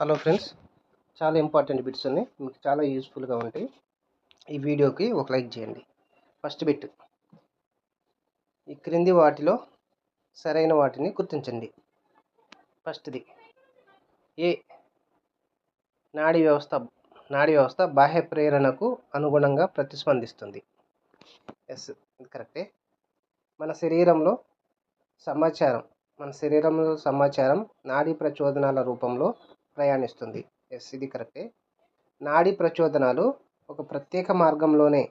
Hello friends చాలా important bits ఉన్నాయి. మీకు చాలా యూస్ఫుల్గా ఉంటాయి. ఈ వీడియోకి ఒక లైక్ చేయండి. First bit. ఈ క్రింది వాటిలో సరైన వాటిని గుర్తించండి. ఫస్ట్ది. ఏ. నాడీ వ్యవస్థ నాడీ వ్యవస్థ బాహ్య ప్రేరణకు అనుగుణంగా ప్రతిస్పందిస్తుంది. ఎస్. కరెక్టే. మన శరీరంలో సమాచారం మన శరీరంలో సమాచారం నాడీ ప్రచోదనాల రూపంలో ప్రయాణిస్తుంది. ఎస్ ఇది కరెక్టే. నాడీ ప్రచోదనాలు ఒక ప్రత్యేక మార్గంలోనే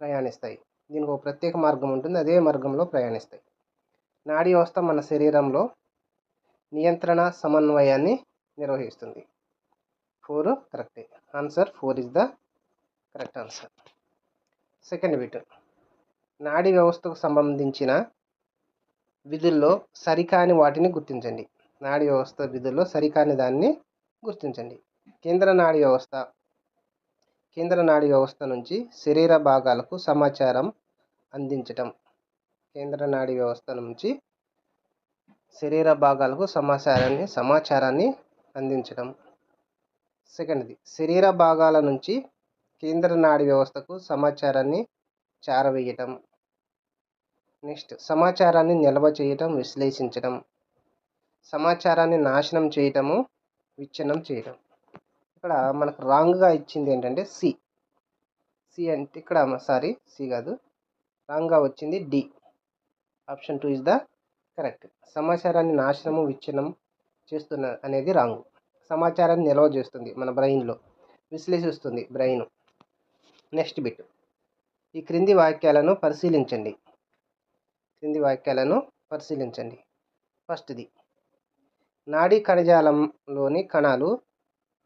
ప్రయాణిస్తాయి. దీనికి ఒక ప్రత్యేక మార్గం ఉంటుంది. అదే మార్గంలో ప్రయాణిస్తాయి. నాడీ వ్యవస్థ మన శరీరంలో నియంత్రణ సమన్వయాన్ని నిర్వహిస్తుంది. ఫోర్ కరెక్టే. Answer four is the correct answer second bit నాడీ వ్యవస్థకు సంబంధించిన విధుల్లో సరికాని వాటిని గుర్తించండి. నాడీ వ్యవస్థ విధుల్లో సరికాని దాన్ని గుర్తించండి. కేంద్ర నాడీ వ్యవస్థ కేంద్ర నాడీ వ్యవస్థ నుంచి శరీర భాగాలకు సమాచారం అందించటం. కేంద్ర నాడీ వ్యవస్థ నుంచి శరీర భాగాలకు సమాచారాన్ని సమాచారాన్ని అందించడం సెకండ్ది శరీర భాగాల నుంచి కేంద్ర నాడీ వ్యవస్థకు సమాచారాన్ని చేరవేయటం. నెక్స్ట్ సమాచారాన్ని నిల్వ చేయటం విశ్లేషించడం సమాచారాన్ని నాశనం చేయటము విచ్ఛిన్నం చేయటం. ఇక్కడ మనకు రాంగ్గా ఇచ్చింది ఏంటంటే సి. సి అంటే ఇక్కడ సారీ సి కాదు. రాంగ్గా వచ్చింది D. Option two is the correct. సమాచారాన్ని నాశనము విచ్ఛిన్నం చేస్తున్న అనేది రాంగ్. సమాచారాన్ని నిల్వ చేస్తుంది మన బ్రెయిన్లో. విశ్లేషిస్తుంది బ్రెయిన్. Next bit. ఈ క్రింది వాక్యాలను పరిశీలించండి. క్రింది వాక్యాలను పరిశీలించండి. ఫస్ట్ది. నాడీ కణజాలంలోని కణాలు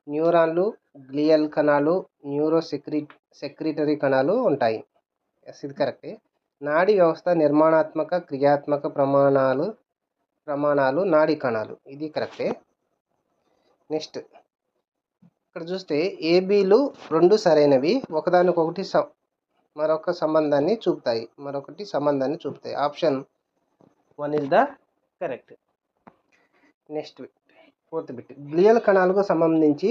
న్యూరాన్లు గ్లియల్ కణాలు న్యూరో సెక్రి సెక్రిటరీ కణాలు ఉంటాయి. ఎస్ ఇది కరెక్టే నాడీ వ్యవస్థ నిర్మాణాత్మక క్రియాత్మక ప్రమాణాలు ప్రమాణాలు నాడీ కణాలు. ఇది కరెక్టే నెక్స్ట్ ఇక్కడ చూస్తే ఏబీలు రెండు సరైనవి. ఒకదానికొకటి స మరొక సంబంధాన్ని చూపుతాయి. మరొకటి సంబంధాన్ని చూపుతాయి. Option one is the correct next bit fourth bit. Glial కణాలకు సంబంధించి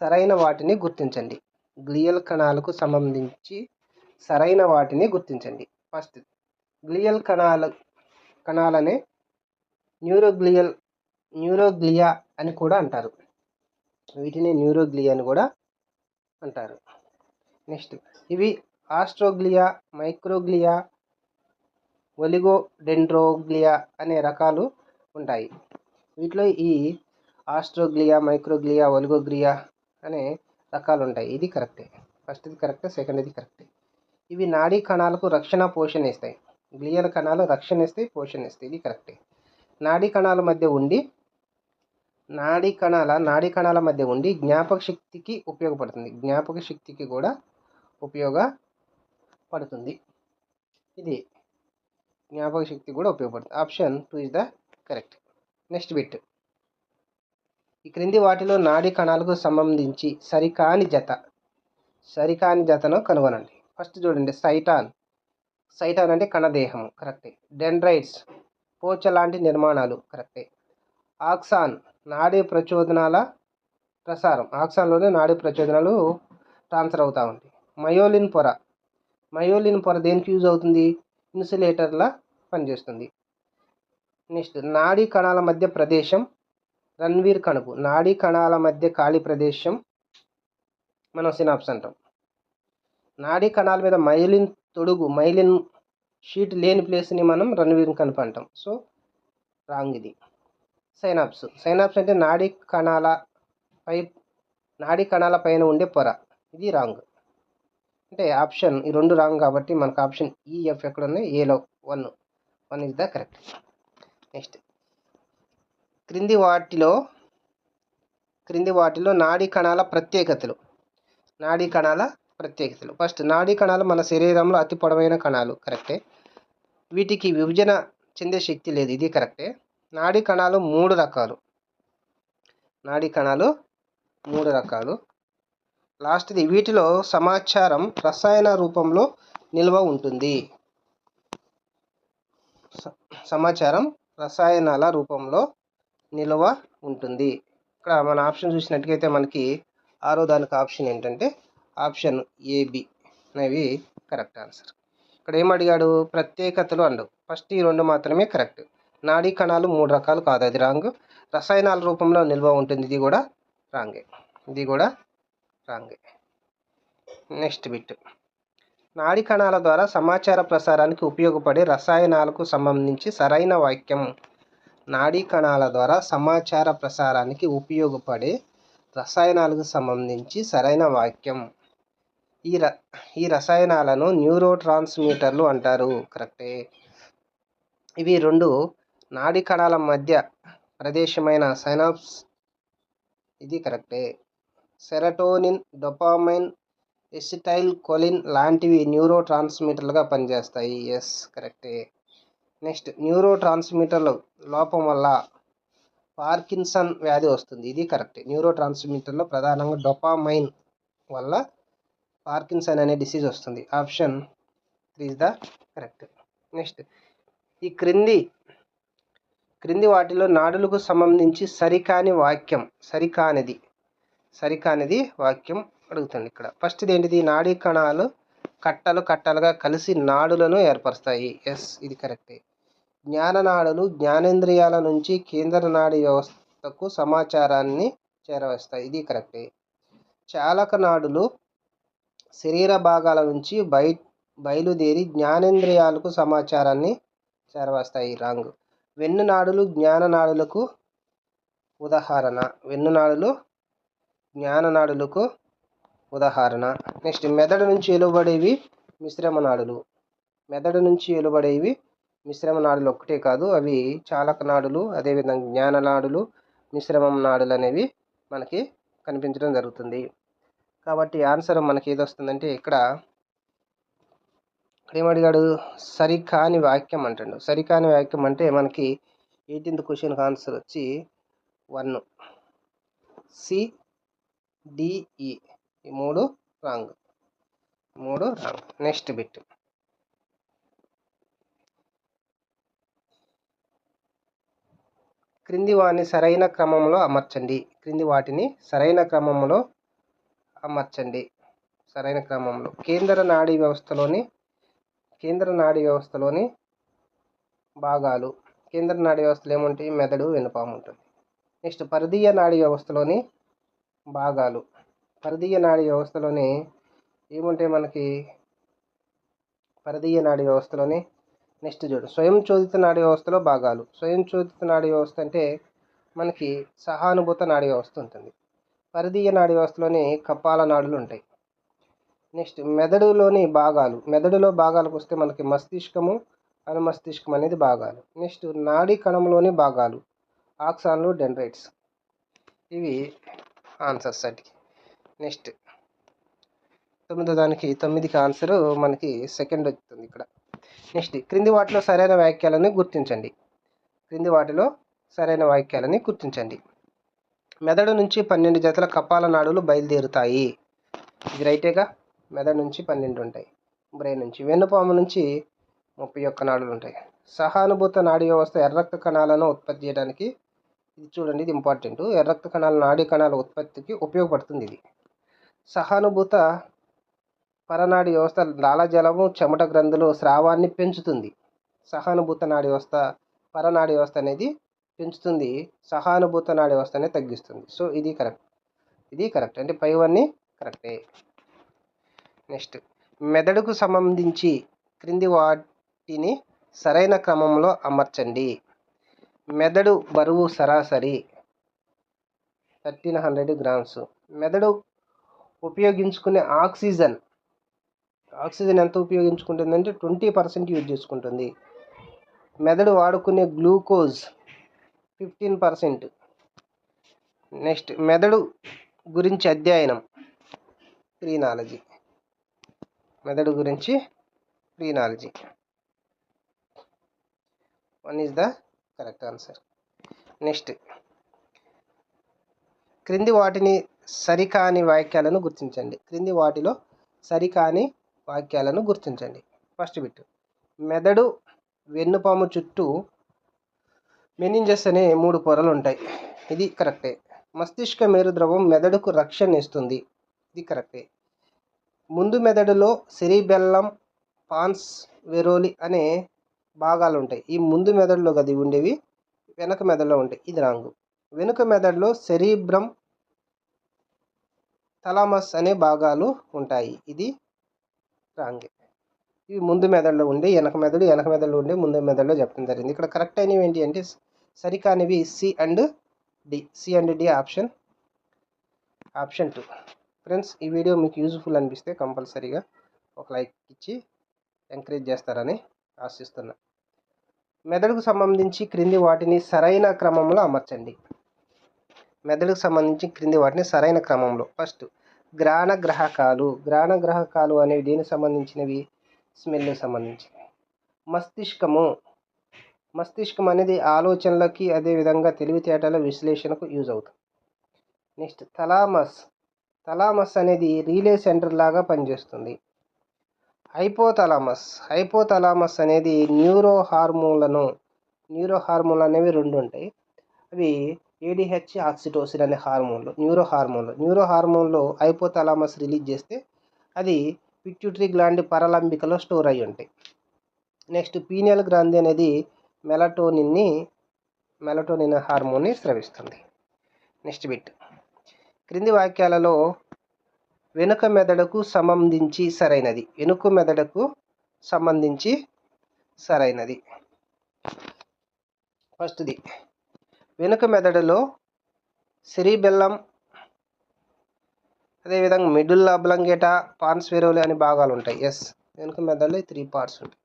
సరైన వాటిని గుర్తించండి. గ్లియల్ కణాలకు సంబంధించి సరైన వాటిని గుర్తించండి. ఫస్ట్ గ్లియల్ కణాల కణాలనే న్యూరోగ్లియల్ న్యూరోగ్లియా అని కూడా అంటారు. వీటిని న్యూరోగ్లియా అని కూడా అంటారు. నెక్స్ట్ ఇవి ఆస్ట్రోగ్లియా మైక్రోగ్లియా ఒలిగోడెండ్రోగ్లియా అనే రకాలు ఉంటాయి. వీటిలో ఈ ఆస్ట్రోగ్లియా మైక్రోగ్లియా ఒలిగోగ్లియా అనే రకాలు ఉంటాయి ఇది కరెక్టే. ఫస్ట్ ఇది కరెక్టే సెకండ్ ఇది కరెక్టే. ఇవి నాడీ కణాలకు రక్షణ పోషణ ఇస్తాయి. గ్లియల్ కణాలు రక్షణ ఇస్తాయి పోషణ ఇస్తాయి. ఇది కరెక్టే. నాడీ కణాల మధ్య ఉండి నాడీ కణాల నాడీ కణాల మధ్య ఉండి జ్ఞాపక శక్తికి ఉపయోగపడుతుంది. జ్ఞాపక శక్తికి కూడా ఉపయోగపడుతుంది. ఇది జ్ఞాపక శక్తి కూడా ఉపయోగపడుతుంది. Option two is the correct. Next bit. ఈ క్రింది వాటిలో నాడీ కణాలకు సంబంధించి సరికాని జత. సరికాని జతను కనుగొనండి. ఫస్ట్ చూడండి సైటాన్. సైటాన్ అంటే కణదేహం కరెక్టే. డెండ్రైట్స్ పోచ లాంటి నిర్మాణాలు కరెక్టే. ఆక్సాన్ నాడీ ప్రచోదనాల ప్రసారం. ఆక్సాన్లోనే నాడీ ప్రచోదనాలు ట్రాన్స్ఫర్ అవుతూ ఉంటాయి. మయోలిన్ పొర. మయోలిన్ పొర దేనికి యూజ్ అవుతుంది? ఇన్సులేటర్లా పనిచేస్తుంది. నెక్స్ట్ నాడీ కణాల మధ్య ప్రదేశం రన్వీర్ కణుపు నాడీ కణాల మధ్య ఖాళీ ప్రదేశం మనం సినాప్స్ అంటాం. నాడీ కణాల మీద మైలిన్ తొడుగు మైలిన్ షీట్ లేని ప్లేస్ని మనం రన్వీర్ కణుపు అంటాం. సో రాంగ్ ఇది. సైనాప్స్. సైనాప్స్ అంటే నాడీ కణాల పై నాడీ కణాల పైన ఉండే పొర. ఇది రాంగ్. అంటే ఆప్షన్ ఈ రెండు రాంగ్ కాబట్టి మనకు ఆప్షన్ ఈఎఫ్ ఎక్కడ ఉన్నాయి ఏలో one. One is the correct. Next క్రింది వాటిలో క్రింది వాటిలో నాడీ కణాల ప్రత్యేకతలు. నాడీ కణాల ప్రత్యేకతలు. ఫస్ట్ నాడీ కణాలు మన శరీరంలో అతి పొడవైన కణాలు. కరెక్టే వీటికి విభజన చెందే శక్తి లేదు. ఇది కరెక్టే నాడీ కణాలు మూడు రకాలు. నాడీ కణాలు మూడు రకాలు. లాస్ట్ది వీటిలో సమాచారం రసాయన రూపంలో నిల్వ ఉంటుంది. సమాచారం రసాయనాల రూపంలో నిల్వ ఉంటుంది. ఇక్కడ మన ఆప్షన్ చూసినట్టుగైతే మనకి ఆరో దానికి ఆప్షన్ ఏంటంటే ఆప్షన్ ఏబి అనేవి కరెక్ట్ ఆన్సర్. ఇక్కడ ఏం అడిగాడు? ప్రత్యేకతలు అండవు. ఫస్ట్ ఈ రెండు మాత్రమే కరెక్ట్. నాడీ కణాలు మూడు రకాలు కాదు. అది రాంగ్. రసాయనాల రూపంలో నిల్వ ఉంటుంది. ఇది కూడా రాంగే. ఇది కూడా రాంగే. Next bit. నాడీ కణాల ద్వారా సమాచార ప్రసారానికి ఉపయోగపడే రసాయనాలకు సంబంధించి సరైన వాక్యం. నాడీ కణాల ద్వారా సమాచార ప్రసారానికి ఉపయోగపడే రసాయనాలకు సంబంధించి సరైన వాక్యం. ఈ ర ఈ రసాయనాలను న్యూరో ట్రాన్స్మిటర్లు అంటారు. కరెక్టే. ఇవి రెండు నాడీ కణాల మధ్య ప్రదేశమైన సైనాప్స్. ఇది కరెక్టే. సెరటోనిన్ డొపామైన్ ఎసిటైల్ కొలిన్ లాంటివి న్యూరో ట్రాన్స్మిటర్లుగా పనిచేస్తాయి. ఎస్ కరెక్టే. నెక్స్ట్ న్యూరో ట్రాన్స్మిటర్లు లోపం వల్ల పార్కిన్సన్ వ్యాధి వస్తుంది. ఇది కరెక్ట్. న్యూరో ట్రాన్స్మిటర్లో ప్రధానంగా డొపామైన్ వల్ల పార్కిన్సన్ అనే డిసీజ్ వస్తుంది. Option three is the correct. Next ఈ క్రింది క్రింది వాటిలో నాడులకు సంబంధించి సరికాని వాక్యం సరికానిది సరికానిది వాక్యం అడుగుతుంది ఇక్కడ. ఫస్ట్ ఏంటిది? నాడీ కణాలు కట్టలు కట్టలుగా కలిసి నాడులను ఏర్పరుస్తాయి. ఎస్ ఇది కరెక్టే జ్ఞాన నాడులు జ్ఞానేంద్రియాల నుంచి కేంద్ర నాడీ వ్యవస్థకు సమాచారాన్ని చేరవేస్తాయి. ఇది కరెక్టే చాలక నాడులు శరీర భాగాల నుంచి బయ బయలుదేరి జ్ఞానేంద్రియాలకు సమాచారాన్ని చేరవేస్తాయి. రాంగ్ జ్ఞాన నాడులకు ఉదాహరణ. వెన్నునాడులు జ్ఞాననాడులకు ఉదాహరణ. నెక్స్ట్ మెదడు నుంచి వెలువడేవి మిశ్రమ నాడులు. మెదడు నుంచి వెలువడేవి మిశ్రమ నాడులు ఒక్కటే కాదు అవి చాలక నాడులు అదేవిధంగా జ్ఞాన నాడులు మిశ్రమం నాడులు అనేవి మనకి కనిపించడం జరుగుతుంది. కాబట్టి ఆన్సర్ మనకి ఏది వస్తుందంటే ఇక్కడ ఇక్కడ ఏమడిగాడు సరికాని వాక్యం అంటాడు. సరికాని వాక్యం అంటే మనకి ఎయిటీన్త్ క్వశ్చన్కి ఆన్సర్ వచ్చి వన్. సి డిఈ ఈ మూడు రాంగ్. మూడు రాంగ్. Next bit. క్రింది వాటిని సరైన క్రమంలో అమర్చండి. క్రింది వాటిని సరైన క్రమంలో అమర్చండి. సరైన క్రమంలో. కేంద్ర నాడీ వ్యవస్థలోని కేంద్ర నాడీ వ్యవస్థలోని భాగాలు. కేంద్ర నాడీ వ్యవస్థలు ఏముంటాయి? మెదడు వెనుపాము ఉంటుంది. నెక్స్ట్ పరిధీయ నాడీ వ్యవస్థలోని భాగాలు. పరిధీయ నాడీ వ్యవస్థలోని ఏముంటాయి మనకి పరిధీయ నాడీ వ్యవస్థలోని నెక్స్ట్ చూడు. స్వయం చోదిత నాడీ వ్యవస్థలో భాగాలు. స్వయం చోదిత నాడీ వ్యవస్థ అంటే మనకి సహానుభూత నాడీ వ్యవస్థ ఉంటుంది. పరిధీయ నాడీ వ్యవస్థలోని కపాల నాడులు ఉంటాయి. నెక్స్ట్ మెదడులోని భాగాలు. మెదడులో భాగాలకు వస్తే మనకి మస్తిష్కము అనుమస్తిష్కం అనేది భాగాలు. నెక్స్ట్ నాడీ కణంలోని భాగాలు. ఆక్సాన్లు డెండ్రైట్స్. ఇవి ఆన్సర్స్ వాటికి నెక్స్ట్. తొమ్మిదో దానికి తొమ్మిదికి ఆన్సర్ మనకి సెకండ్ వస్తుంది ఇక్కడ. నెక్స్ట్ క్రింది వాటిలో సరైన వాక్యాలను గుర్తించండి. క్రింది వాటిలో సరైన వాక్యాలని గుర్తించండి. మెదడు నుంచి పన్నెండు జతల కపాల నాడులు బయలుదేరుతాయి. ఇది రైటేగా మెదడు నుంచి పన్నెండు ఉంటాయి. బ్రెయిన్ నుంచి. వెన్నుపాము నుంచి ముప్పై ఒక్క నాడులు ఉంటాయి. సహానుభూత నాడీ వ్యవస్థ ఎర్రక్త కణాలను ఉత్పత్తి చేయడానికి ఇది చూడండి ఇది ఇంపార్టెంట్ ఎర్రక్త కణాల నాడీ కణాల ఉత్పత్తికి ఉపయోగపడుతుంది ఇది. సహానుభూత పరనాడి వ్యవస్థ లాలాజలము చెమట గ్రంథులు స్రావాన్ని పెంచుతుంది. సహానుభూత నాడి వ్యవస్థ పరనాడీ వ్యవస్థ అనేది పెంచుతుంది. సహానుభూత నాడి వ్యవస్థ అనేది తగ్గిస్తుంది. సో ఇది కరెక్ట్. ఇది కరెక్ట్. అంటే పైవన్నీ కరెక్టే. నెక్స్ట్. మెదడుకు సంబంధించి క్రింది వాటిని సరైన క్రమంలో అమర్చండి. మెదడు బరువు సరాసరి. Thirteen hundred grams. మెదడు ఉపయోగించుకునే ఆక్సిజన్. ఆక్సిజన్ ఎంత ఉపయోగించుకుంటుందంటే ట్వంటీ పర్సెంట్ యూజ్ చేసుకుంటుంది. మెదడు వాడుకునే గ్లూకోజ్ ఫిఫ్టీన్ పర్సెంట్. నెక్స్ట్ మెదడు గురించి అధ్యయనం. క్రీనాలజీ మెదడు గురించి craniology one is the correct answer. Next క్రింది వాటిని సరికాని వాక్యాలను గుర్తించండి. క్రింది వాటిలో సరికాని వాక్యాలను గుర్తించండి. First bit. మెదడు వెన్నుపాము చుట్టూ మెనింజస్ అనే మూడు పొరలు ఉంటాయి. ఇది కరెక్టే. మస్తిష్క మేరుద్రవం మెదడుకు రక్షణ ఇస్తుంది. ఇది కరెక్టే. ముందు మెదడులో సిరిబెల్లం పాన్స్ వెరోలి అనే భాగాలు ఉంటాయి. ఈ ముందు మెదడులో గది ఉండేవి వెనక మెదడులో ఉంటాయి. ఇది రాంగు. వెనుక మెదడులో సెరీబ్రం థలామస్ అనే భాగాలు ఉంటాయి. ఇది రాంగే. ఇవి ముందు మెదడులో ఉండే వెనక మెదడు వెనక మెదడులో ఉండే ముందు మెదడులో చెప్పడం జరిగింది. ఇక్కడ కరెక్ట్ అయినవి ఏంటి అంటే సరికానివి C and D. C and D option option two. Friends ఈ వీడియో మీకు యూజ్ఫుల్ అనిపిస్తే కంపల్సరీగా ఒక లైక్ ఇచ్చి ఎంకరేజ్ చేస్తారని ఆశిస్తున్నా. మెదడుకు సంబంధించి క్రింది వాటిని సరైన క్రమంలో అమర్చండి. మెదడుకు సంబంధించి క్రింది వాటిని సరైన క్రమంలో. ఫస్ట్ గ్రాణ గ్రహకాలు. గ్రాణ గ్రహకాలు అనేవి దేనికి సంబంధించినవి? స్మెల్కి సంబంధించినవి. మస్తిష్కము. మస్తిష్కం అనేది ఆలోచనలకి అదేవిధంగా తెలివితేటల విశ్లేషణకు యూజ్ అవుతుంది. Next thalamus. థలామస్ అనేది రీలే సెంటర్ లాగా పనిచేస్తుంది. హైపోథలామస్. హైపోతలామస్ అనేది న్యూరో హార్మోన్లను న్యూరో హార్మోన్లు అనేవి రెండు ఉంటాయి. అవి ఏడిహెచ్ ఆక్సిటోసిన్ అనే హార్మోన్లు న్యూరో హార్మోన్లు. న్యూరో హార్మోన్లో హైపోథలామస్ రిలీజ్ చేస్తే అది పిట్యూటరీ గ్లాండ్ పరలంబికలో స్టోర్ అయి ఉంటాయి. నెక్స్ట్ పీనియల్ గ్రంథి అనేది మెలటోనిన్ని మెలటోనిన్ హార్మోన్ని స్రవిస్తుంది. Next bit. క్రింది వాక్యాలలో వెనుక మెదడుకు సంబంధించి సరైనది. వెనుక మెదడుకు సంబంధించి సరైనది. ఫస్ట్ది. వెనుక మెదడులో సిరిబెల్లం అదేవిధంగా మిడిల్ అబ్లంగేటా పాన్స్ వెరోలి అనే భాగాలు ఉంటాయి ఎస్ వెనుక మెదడులో త్రీ పార్ట్స్ ఉంటాయి.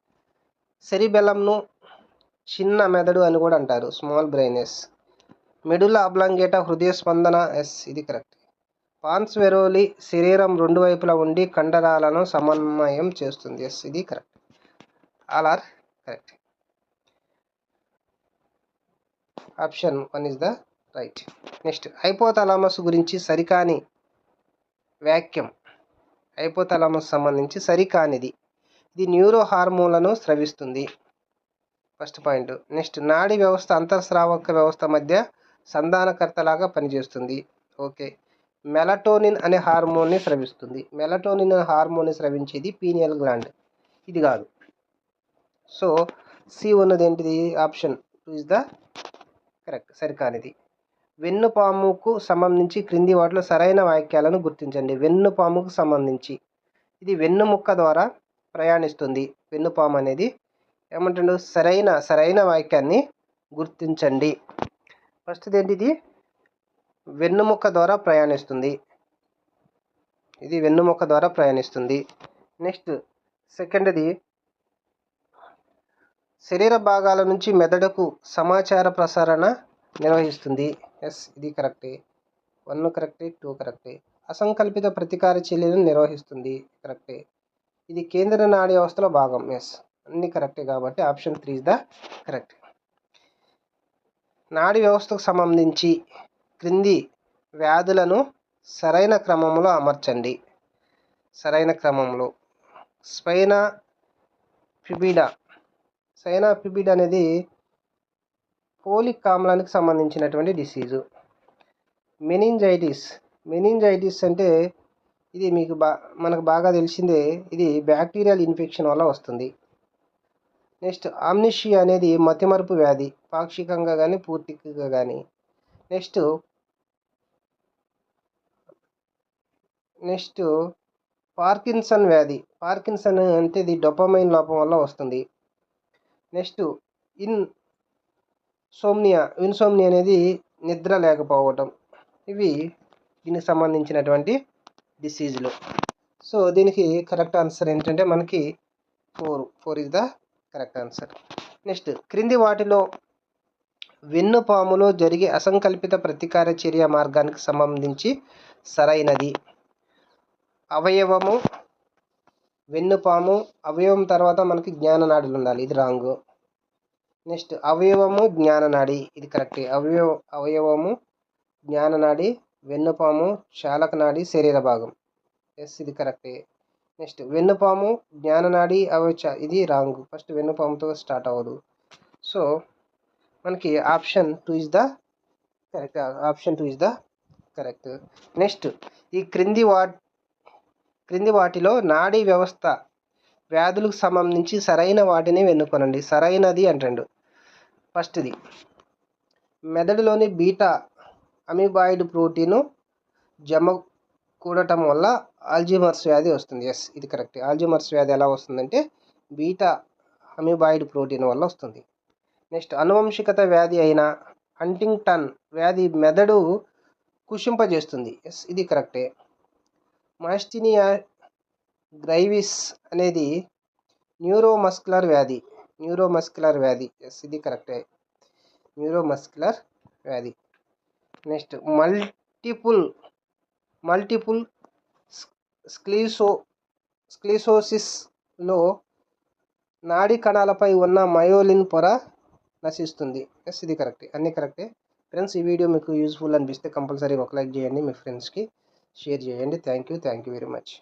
సెరిబెల్లంను చిన్న మెదడు అని కూడా అంటారు. Small brain yes medulla oblongata హృదయ స్పందన ఎస్ ఇది కరెక్ట్ పాన్స్ వెరోలి శరీరం రెండు వైపులా ఉండి కండరాలను సమన్వయం చేస్తుంది. ఎస్ ఇది correct all are correct option one is the right. Next hypothalamus గురించి సరికాని వాక్యం హైపోథలామస్ సంబంధించి సరికానిది. ఇది న్యూరో హార్మోన్లను స్రవిస్తుంది. First point. నెక్స్ట్ నాడీ వ్యవస్థ అంతర్స్రావక వ్యవస్థ మధ్య సంధానకర్తలాగా పనిచేస్తుంది. ఓకే. మెలటోనిన్ అనే హార్మోన్ని స్రవిస్తుంది. మెలటోనిన్ అనే హార్మోన్ని స్రవించేది పీనియల్ గ్లాండ్. ఇది కాదు. సో సి ఉన్నది ఏంటిది? Option two is the correct సరికానిది. వెన్నుపాముకు సంబంధించి క్రింది వాటిలో సరైన వాక్యాలను గుర్తించండి. వెన్నుపాముకు సంబంధించి. ఇది వెన్నుముక్క ద్వారా ప్రయాణిస్తుంది. వెన్నుపాము అనేది ఏమంటాడు? సరైన సరైన వాక్యాన్ని గుర్తించండి. ఫస్ట్ ఏంటిది వెన్నుముక్క ద్వారా ప్రయాణిస్తుంది. ఇది వెన్నుముక్క ద్వారా ప్రయాణిస్తుంది. నెక్స్ట్ సెకండ్ది శరీర భాగాల నుంచి మెదడుకు సమాచార ప్రసారణ నిర్వహిస్తుంది. ఎస్ ఇది కరెక్టే. వన్ కరెక్టే టూ కరెక్టే. అసంకల్పిత ప్రతీకార చర్యలను నిర్వహిస్తుంది. కరెక్టే. ఇది కేంద్ర నాడీ వ్యవస్థలో భాగం. ఎస్ అన్ని కరెక్టే కాబట్టి option three is the correct. నాడీ వ్యవస్థకు సంబంధించి క్రింది వ్యాధులను సరైన క్రమంలో అమర్చండి. సరైన క్రమంలో. స్పైనా ఫిబిడా సైనాపిబిడ్ అనేది పోలిక్ ఆమ్లానికి సంబంధించినటువంటి డిసీజు. మెనింజైటిస్. మెనింజైటిస్ అంటే ఇది మీకు బా మనకు బాగా తెలిసిందే ఇది బ్యాక్టీరియల్ ఇన్ఫెక్షన్ వల్ల వస్తుంది. నెక్స్ట్ ఆమ్నిషియా అనేది మతిమరుపు వ్యాధి పాక్షికంగా కానీ పూర్తిగా కానీ నెక్స్ట్ నెక్స్ట్ పార్కిన్సన్ వ్యాధి. పార్కిన్సన్ అంటే ఇది డొపమైన్ లోపం వల్ల వస్తుంది. నెక్స్ట్ ఇన్ సోమ్నియా ఇన్సోమ్నియా అనేది నిద్ర లేకపోవటం. ఇవి దీనికి సంబంధించినటువంటి డిసీజులు. సో దీనికి కరెక్ట్ ఆన్సర్ ఏంటంటే మనకి four. Four is the correct answer. Next క్రింది వాటిలో వెన్నుపాములో జరిగే అసంకల్పిత ప్రతీకార చర్య మార్గానికి సంబంధించి సరైనది. అవయవము వెన్నుపాము అవయవం తర్వాత మనకి జ్ఞాననాడులు ఉండాలి. ఇది రాంగ్. నెక్స్ట్ అవయవము జ్ఞాననాడి ఇది కరెక్టే. అవయవ అవయవము జ్ఞాననాడి వెన్నుపాము చాలకనాడి శరీర భాగం. ఎస్ ఇది కరెక్టే. నెక్స్ట్ వెన్నుపాము జ్ఞాననాడి అవచ ఇది రాంగ్. ఫస్ట్ వెన్నుపాముతో స్టార్ట్ అవ్వదు. సో మనకి option two is the correct. Option two is the correct. Next ఈ క్రింది వాట్ క్రింది వాటిలో నాడీ వ్యవస్థ వ్యాధులకు సంబంధించి సరైన వాటిని వెన్నుకొనండి. సరైనది అంటండు. ఫస్ట్ది మెదడులోని బీటా అమీబాయిడ్ ప్రోటీను జమ కూడటం వల్ల ఆల్జిమర్స్ వ్యాధి వస్తుంది. ఎస్ ఇది కరెక్ట్. ఆల్జిమర్స్ వ్యాధి ఎలా వస్తుందంటే బీటా అమీబాయిడ్ ప్రోటీన్ వల్ల వస్తుంది. నెక్స్ట్ అనువంశికత వ్యాధి అయిన హంటింగ్టన్ వ్యాధి మెదడు కుషింపజేస్తుంది. ఎస్ ఇది కరెక్టే. మాస్టినియా గ్రైవిస్ అనేది న్యూరోమస్కులర్ వ్యాధి. న్యూరోమస్కులర్ వ్యాధి. ఎస్ ఇది కరెక్టే న్యూరోమస్కులర్ వ్యాధి. నెక్స్ట్ మల్టిపుల్ మల్టిపుల్ స్క్లీసో స్క్లీసోసిస్లో నాడీ కణాలపై ఉన్న మయోలిన్ పొర నశిస్తుంది. ఎస్ ఇది కరెక్టే అన్నీ కరెక్టే ఫ్రెండ్స్ ఈ వీడియో మీకు యూస్ఫుల్ అనిపిస్తే కంపల్సరీ ఒక లైక్ చేయండి మీ ఫ్రెండ్స్కి షేర్ చేయండి thank you thank you very much